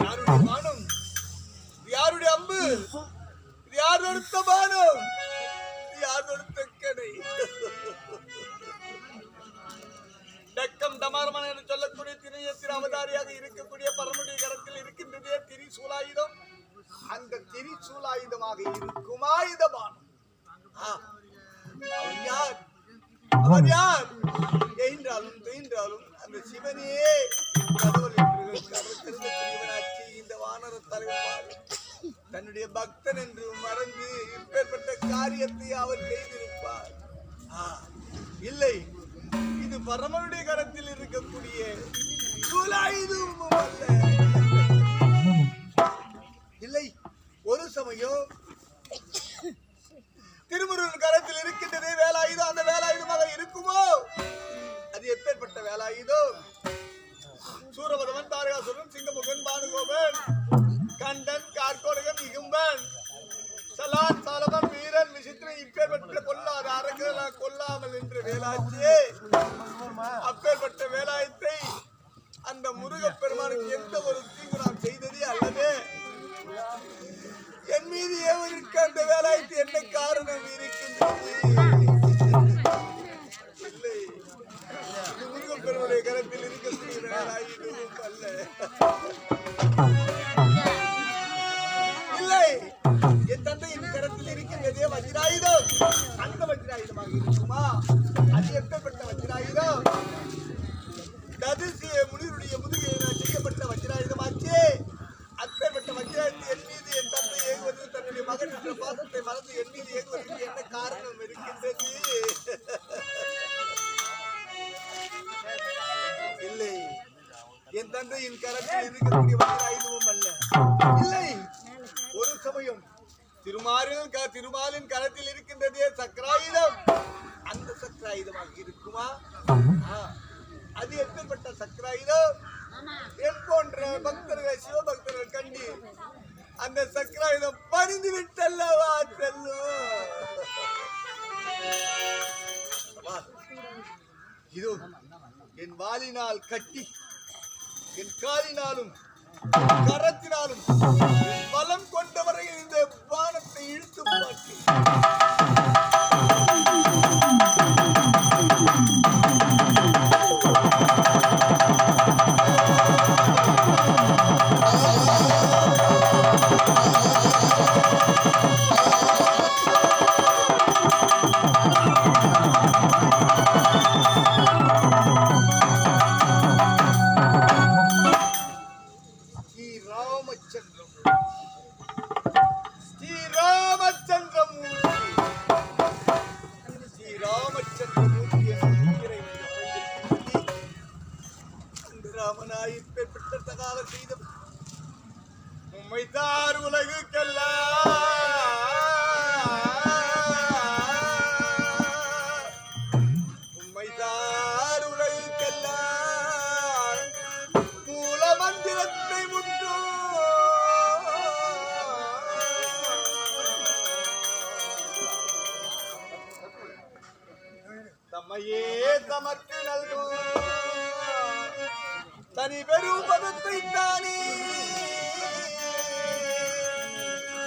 யாருடைய பானம் யாருடைய அம்பு? இது யார் தொடுத்த பானம்? யார் தொடுத்த கடை? டக்கம் டமாரமன் என்று சொல்லக்கூடிய திரையத்தின் அவதாரியாக இருக்கக்கூடிய பரமுடைய கரத்தில் இருக்கின்றதே திரிசூலாயுதம். அந்த திரிசூலாயுதமாக இருக்குமா இந்த பானம். ஆ, யார்? அவர் யார்? என்றாலும் தெயின்றாலும் அந்த சிவனே அவருடைய பக்தன் என்று மறந்து இப்பேற்பட்ட காரியத்தை அவர் செய்திருப்பார். ஆ, இல்லை இது பரமனுடைய கரத்தில் இருக்கக்கூடிய அல்ல. இல்லை ஒரு சமயம் திருமுருகன் கரத்தில் இருக்கின்றது வேலாயுதம் அந்த வேலாயுதமாக இருக்குமோ? அது எப்பேற்பட்ட வேலாயுதம்? சூரபதவன் தாரகாசுரன் சிங்கமுகன் பானுகோபன். பாசத்தை மறந்து என் மீது என்ன காரணம் இருக்கின்றது? இல்லை. என் தந்தையின் கரத்தில் இருக்கக்கூடிய வஜ்ராயுதமும் அல்ல. இல்லை. ஒரு சமயம் திருமாலின் திருமாலின் கரத்தில் இருக்கின்றதே சக்கராயுதம். அந்த சக்கராயுதமாக இருக்குமா? அது எப்பேற்பட்ட சக்கராயுதம்? என் போன்ற பக்தர்கள் சிவபக்தர்கள் கண்டு அந்த சக்கராயுதம் இதோ என் வாலினால் கட்டி என் காலினாலும் கரத்தினாலும் பலம் கொண்டவரை இந்த பானத்தை இழுத்து பார்த்தேன் ராமனாய் இப்பேற்பட்ட தகாத செய்த உம்மைத்தார் உலகுக்கெல்லாம். தனி பெரும் பதத்தை தானே.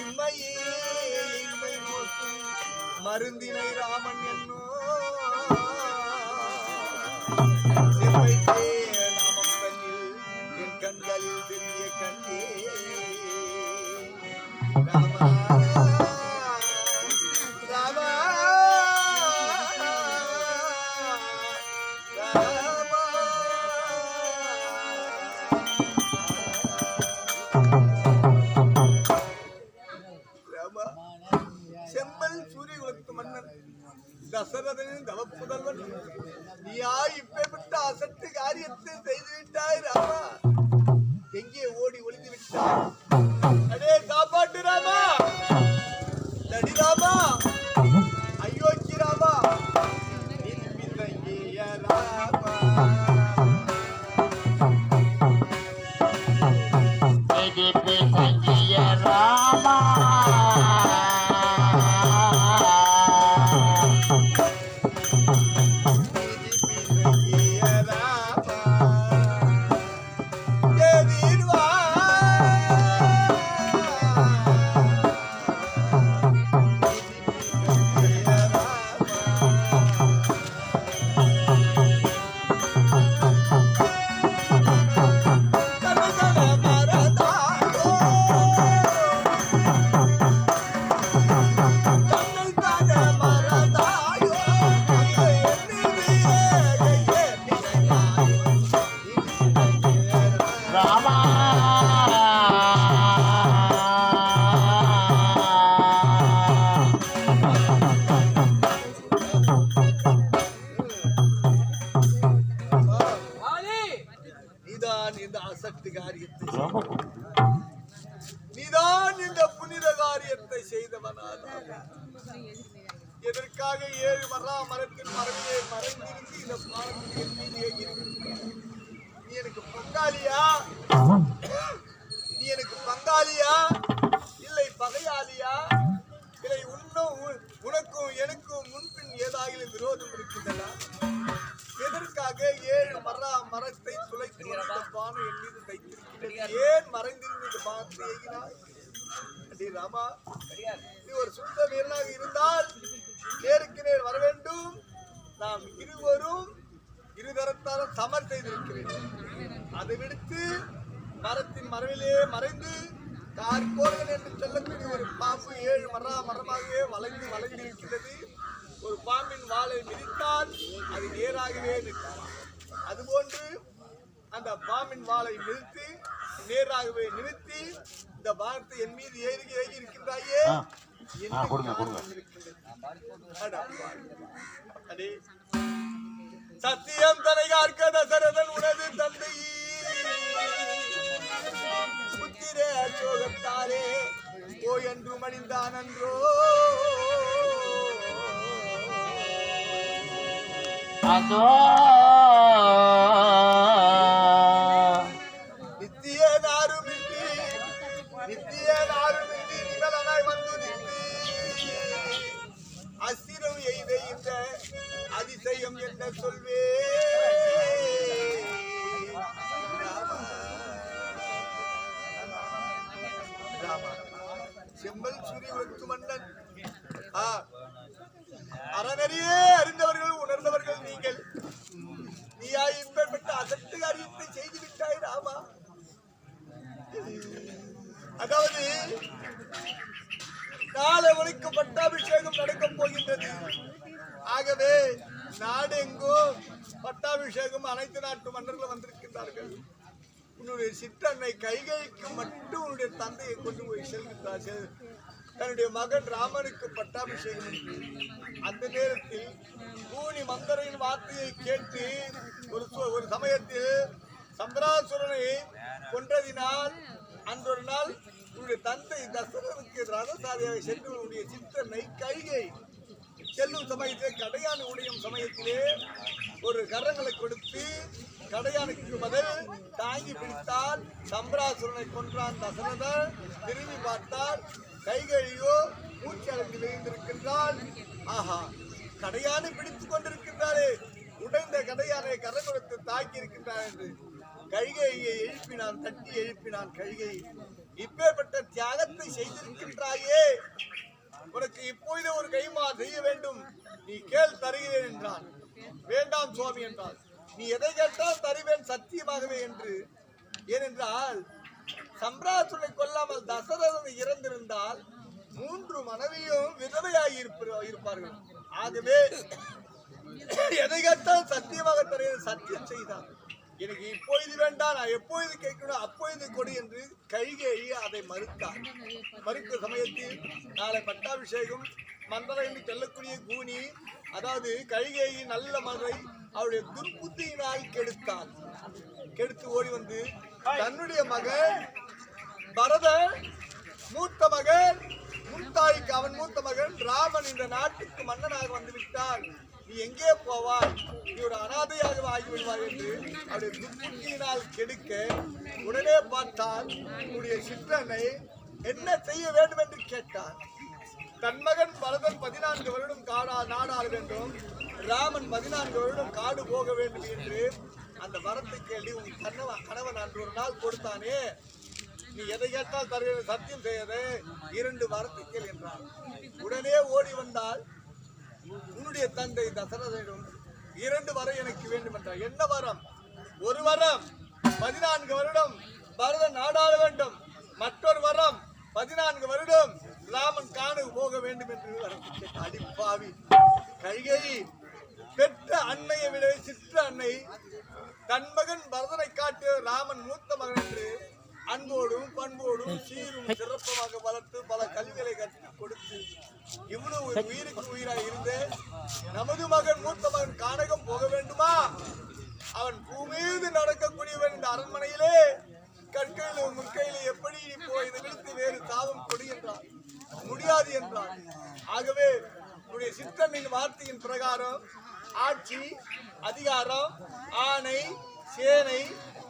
இம்மையே இம்மை போக்கும் மருந்தினை ராமன் என்னோ என் கண்களில் பெரிய கண்ணே. ராமா அதை விடுத்து மரத்தின் மரவிலே மறைந்து கார்கோர்கள் என்று சொல்லக்கூடிய ஒரு பாம்பு ஏழு மரா மரமாகவே வளைந்து வளைந்து இருக்கிறது ஒரு பாம்பின் வாளை மிதித்தால் அது நேராகவே நிற்கும். அதுபோன்று அந்த பாம்பின் வாளை நிறுத்தி நேராகவே நிறுத்தி இந்த பானத்தை என் மீது ஏறி ஏறி இருக்கின்றாயே ஆ. என்ன ஆ, இந்த அதிசயம் என்ன சொல்வே ஆகவே நாடெங்கும் பட்டாபிஷேகம் அனைத்து நாட்டு மன்னர்கள் வந்திருக்கின்றார்கள். உன்னுடைய சிற்றன்னை கைகைக்கு மட்டும் உன்னுடைய தந்தையை கொண்டு போய் செல்கின்றார் தன்னுடைய மகன் ராமனுக்கு பட்டாபிஷேகம். அந்த நேரத்தில் பூனி மந்தரின் வார்த்தையை கேட்டு ஒரு ஒரு சமயத்தில் சம்பராசுரனை கொன்றதினால் அன்றொரு நாள் உன்னுடைய தந்தை தசரனுக்கு ரதசாரியாக சென்று உன்னுடைய சித்தனை கைகை செல்லும் சமயத்திலே கடையான உடையும் சமயத்திலே ஒரு கரங்களை கொடுத்து கடையானுக்கு பதில் தாங்கி பிடித்தால் சம்பராசுரனை கொன்றான் தசரதன் திரும்பி பார்த்தால் கைகையோ மூச்சளவில் விழுந்திருக்கின்றால் ஆஹா கடையானை பிடித்துக் கொண்டிருக்கின்றாரே. உடைந்த கடையானை கரை கொடுத்து தாக்கி இருக்கின்றார் என்று கழுகையை எழுப்பினான் தட்டி எழுப்பினான் கழுகை இப்பேற்பட்ட தியாகத்தை செய்திருக்கின்றாயே. உனக்கு இப்பொழுது ஒரு கைமா செய்ய வேண்டும். நீ கேள் தருகிறேன் என்றான். வேண்டாம் சுவாமி என்றான் நீ எதை கேட்டால் தருவேன் சத்தியமாகவே என்று. ஏனென்றால் சம்பிராசுரை கொல்லாமல் தசரதன் இறந்திருந்தால் மூன்று மனைவியும் விதவையாகி இருப்பார்கள். ஆகவே எதை கேட்டால் சத்தியமாக தருகிறேன் சத்தியம் செய்தான் எனக்கு இப்பொழுது வேண்டாம் நான் எப்பொழுது கேட்கணும் அப்பொழுது கொடு என்று கைகேயி அதை மறுத்தார். மறுத்த சமயத்தில் நாளை பட்டாபிஷேகம் மந்திரம் என்று சொல்லக்கூடிய கூனி அதாவது கைகேயி நல்ல மதுரை அவருடைய துர்புத்தியினால் கெடுத்தான். கெடுத்து ஓடி வந்து தன்னுடைய மகன் பரதன் மூத்த மகன் முத்தாய்க்கு அவன் மூத்த மகன் ராமன் இந்த நாட்டுக்கு மன்னனாக வந்து விட்டால் நீ எங்கே போவாய் நீ ஒரு அனாதையாக ஆகிவிடுவாய் என்று அவருடைய துர்புத்தியினால் கெடுக்க உடனே பார்த்தால் உன்னுடைய சிற்றனை என்ன செய்ய வேண்டும் என்று கேட்டார். தன் மகன் பரதன் பதினான்கு வருடம் காடா நாடாள வேண்டும் ராமன் பதினான்கு வருடம் காடு போக வேண்டும் என்று அந்த வரத்தை கேள்வி உன் கணவன் கணவன் அன்று ஒரு நாள் கொடுத்தானே. நீ எதை கேட்டால் தருகிற சத்தியம் செய்யது இரண்டு வரத்தை கேள் என்றான். உடனே ஓடி வந்தால் உன்னுடைய தந்தை தசரதனிடம் இரண்டு வரம் எனக்கு வேண்டும் என்றார் என்ன வரம்? ஒரு வரம் பதினான்கு வருடம் பரதன் நாடாள வேண்டும். மற்றொரு வரம் பதினான்கு வருடம் ராமன் காணு போக வேண்டும் என்று அடிப்பாவி கைகை பெற்ற அன்னையை விட சிற்ற அன்னை தன் மகன் பரதனை காட்டு ராமன் மூத்த மகன் என்று அன்போடும் பண்போடும் சீரும் சிறப்பமாக வளர்த்து பல கல்விகளை கற்றுக் கொடுத்து இவ்வளவு உயிருக்கு உயிராக இருந்து நமது மகன் மூத்த மகன் கானகம் போக வேண்டுமா? அவன் பூமீது நடக்கக்கூடியவன் இந்த அரண்மனையிலே கற்கையிலும் முற்கையிலும் எப்படி போய் இதை விடுத்து வேறு தாவம் கொடு என்றார் முடியாது என்றார் ஆகவே உன்னுடைய சித்தனின் வார்த்தையின் பிரகாரம் ஆட்சி அதிகாரம் ஆணை சேனை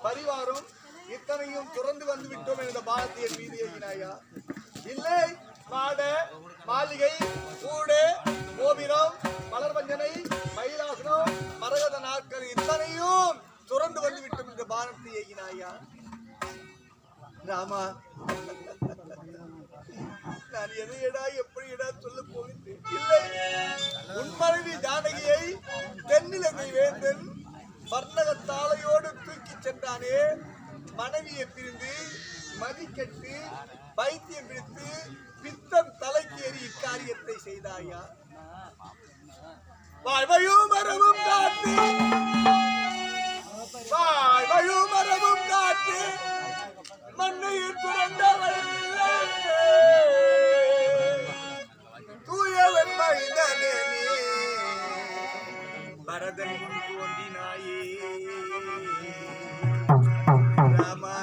பரிவாரம் இத்தனையும் துறந்து வந்து விட்டோம் என்ற பாரதிய மீதி எழுதினாயா இல்லை மாட மாளிகை கூடு கோபிரம் மலர்வஞ்சனை மயிலாசனம் மரகத நாட்கள் இத்தனையும் துறந்து வந்து விட்டோம் என்ற பாரதிய எழுதினாயா ராமா நான் எதையடா எப்படியடா சொல்ல போகின்றேன்? இல்லை உன் மனைவி ஜானகியை தென்னிலங்கை வேந்தன் வர்ணக தாளையோடு தூக்கி சென்றானே. மனைவியை பிரிந்து மதிக்கட்டு பைத்தியம் பிடித்து பித்தம் தலைக்கேறி இக்காரியத்தை செய்தாயா? வாழ்வையும் மரமும் காத்து. வாழ்வையும் மரமும் காத்து. மண்ணையில் துறந்தவள் தூயவன் மனிதனே நீ. பரதன் ராமா ராமா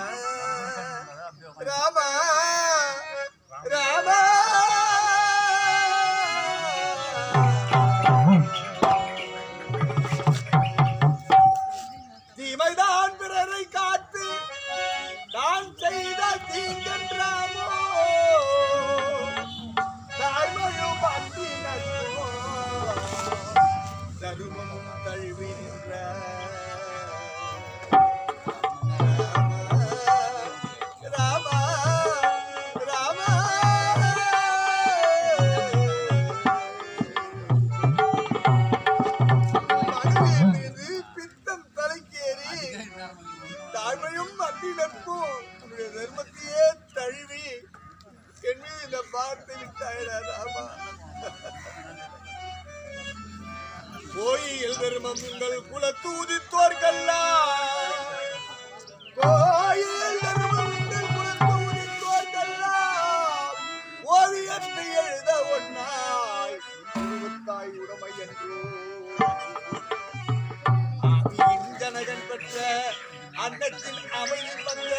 அன்னத்தின் அமைதி வந்த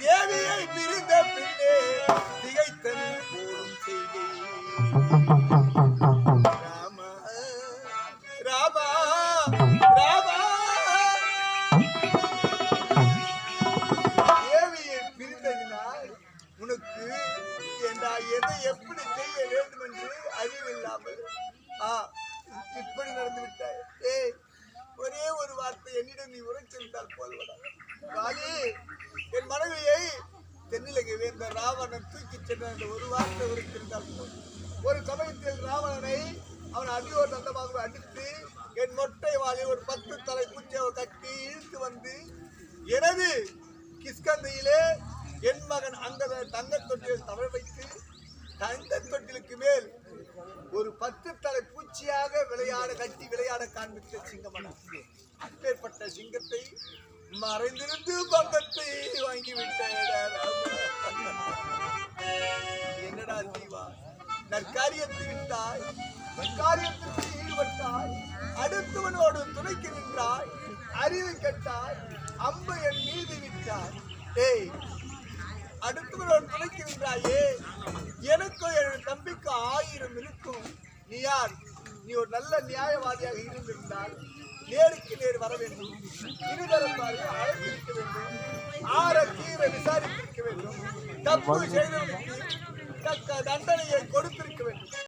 தேவியை பிரிந்த பின்னே திகைத்தன் கூறும் செய்தி பத்து தலை பூச்சியை கட்டி இழுத்து வந்து எனது கிஸ்கந்தையிலே என் மகன் அந்த தங்கத் தொட்டில் தமிழ் வைத்து தங்கத் தொட்டிலுக்கு மேல் ஒரு பத்து தலை பூச்சியாக விளையாட கட்டி விளையாட காண்பித்த சிங்கமனா அப்பேற்பட்ட சிங்கத்தை மறைந்திருந்து பங்கத்தை வாங்கி என்னடா தீவா? நற்காரியத்தை விட்டாய் நற்காரியத்திற்கு அறிவு கேட்டார் அம்பு என் மீது விட்டார். டேய் அடுத்தவர்கள் துணைக்கு நின்றாயே எனக்கும் என் தம்பிக்கு ஆயிரம் இருக்கும். நீ யார்? நீ ஒரு நல்ல நியாயவாதியாக இருந்திருந்தால் நேருக்கு நேர் வர வேண்டும். இருதரப்பாரை அழைத்திருக்க வேண்டும். ஆற கீரை விசாரித்திருக்க வேண்டும். தப்பு செய்தவனுக்கு தக்க தண்டனையை கொடுத்திருக்க வேண்டும்.